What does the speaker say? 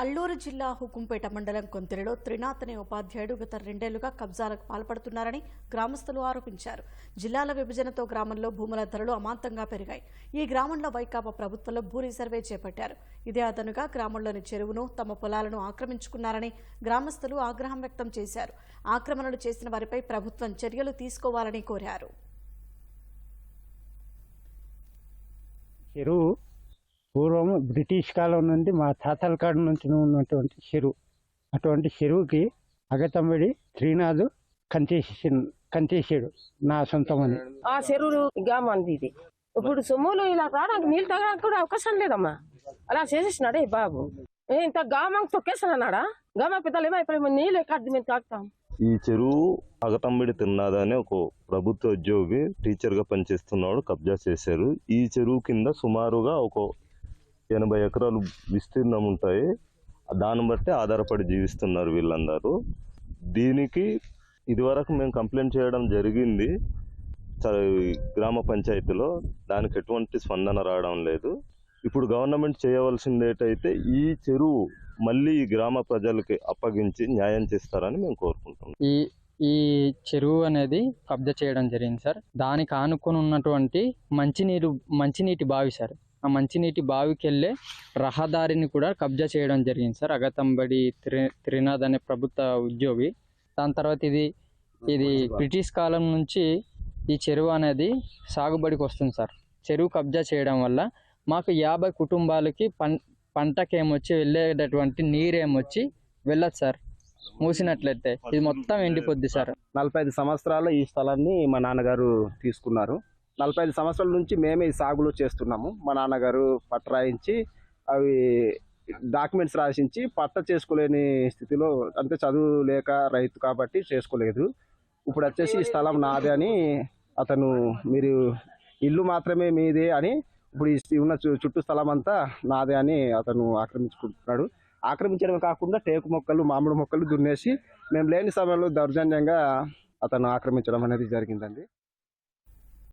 అల్లూరు జిల్లా హుకుంపేట మండలం కొంతిరిలో త్రినాథ్ అనే ఉపాధ్యాయుడు గత రెండేళ్ళుగా కబ్జాలకు పాల్పడుతున్నారని గ్రామస్తులు ఆరోపించారు. జిల్లాల విభజనతో గ్రామంలో భూముల ధరలు అమాంతంగా పెరిగాయి. ఈ గ్రామంలో వైకాపా ప్రభుత్వంలో భూ రిజర్వే చేపట్టారు. ఇదే అదనుగా గ్రామంలోని చెరువును తమ పొలాలను ఆక్రమించుకున్నారని గ్రామస్తులు ఆగ్రహం వ్యక్తం చేశారు. ఆక్రమణలు చేసిన వారిపై ప్రభుత్వం చర్యలు తీసుకోవాలని కోరారు. చెరువు పూర్వం బ్రిటిష్ కాలం నుండి మా తాతల కాడ నుంచి ఉన్నటువంటి చెరువు. అటువంటి చెరువుకి అగతంబడి శ్రీనాథ్ కంచేసి కంచేసాడు నా సొంతమని. ఆ చెరువు గ్రామానికి ఇది. ఇప్పుడు సొమ్ములు ఇలా రావడానికి నీళ్ళు తాగడానికి కూడా అవకాశం లేదమ్మా. అలా చేసేసినాడే ఈ బాబు ఇంత గామం తొక్కేసానన్నాడా గామ పెద్దలు ఏమో ఇప్పుడు నీళ్ళు ఎక్కడ మేము తాగుతాం? ఈ చెరువు అగతంబిడి తిన్నాదని ఒక ప్రభుత్వ ఉద్యోగి టీచర్గా పనిచేస్తున్నాడు కబ్జా చేశారు. ఈ చెరువు కింద సుమారుగా ఒక ఎనభై ఎకరాలు విస్తీర్ణం ఉంటాయి. దాన్ని బట్టి ఆధారపడి జీవిస్తున్నారు వీళ్ళందరూ. దీనికి ఇదివరకు మేము కంప్లైంట్ చేయడం జరిగింది. గ్రామ పంచాయతీలో దానికి ఎటువంటి స్పందన రావడం లేదు. ఇప్పుడు గవర్నమెంట్ చేయవలసింది ఏంటైతే ఈ చెరువు మళ్ళీ ఈ గ్రామ ప్రజలకి అప్పగించి న్యాయం చేస్తారని మేము కోరుకుంటున్నాం. ఈ ఈ చెరువు అనేది కబ్జా చేయడం జరిగింది సార్. దానికి ఆనుకొని ఉన్నటువంటి మంచినీరు మంచినీటి బావి సార్. ఆ మంచినీటి బావికి వెళ్ళే రహదారిని కూడా కబ్జా చేయడం జరిగింది సార్. అగతంబడి త్రి త్రినాథ్ అనే ప్రభుత్వ ఉద్యోగి. దాని తర్వాత ఇది ఇది బ్రిటిష్ కాలం నుంచి ఈ చెరువు అనేది సాగుబడికి వస్తుంది సార్. చెరువు కబ్జా చేయడం వల్ల మాకు యాభై కుటుంబాలకి పం పంటకేమొచ్చి వెళ్ళేటటువంటి నీరేమొచ్చి వెళ్ళదు సార్. మూసినట్లయితే ఇది మొత్తం ఎండిపోద్ది సార్. నలభై ఐదు సంవత్సరాలు ఈ స్థలాన్ని మా నాన్నగారు తీసుకున్నారు. నలభై ఐదు సంవత్సరాల నుంచి మేమే ఈ సాగులో చేస్తున్నాము. మా నాన్నగారు పట్ట రాయించి అవి డాక్యుమెంట్స్ రాసించి పట్ట చేసుకోలేని స్థితిలో అంటే చదువు లేక రైతు కాబట్టి చేసుకోలేదు. ఇప్పుడు వచ్చేసి ఈ స్థలం నాదే అని అతను మీరు ఇల్లు మాత్రమే మీదే అని ఇప్పుడు ఈ ఉన్న చు- చుట్టూ స్థలం అంతా నాదే అని అతను ఆక్రమించుకుంటున్నాడు. ఆక్రమించడమే కాకుండా టేకు మొక్కలు మామిడి మొక్కలు దున్నేసి మేము లేని సమయంలో దౌర్జన్యంగా అతను ఆక్రమించడం అనేది జరిగిందండి.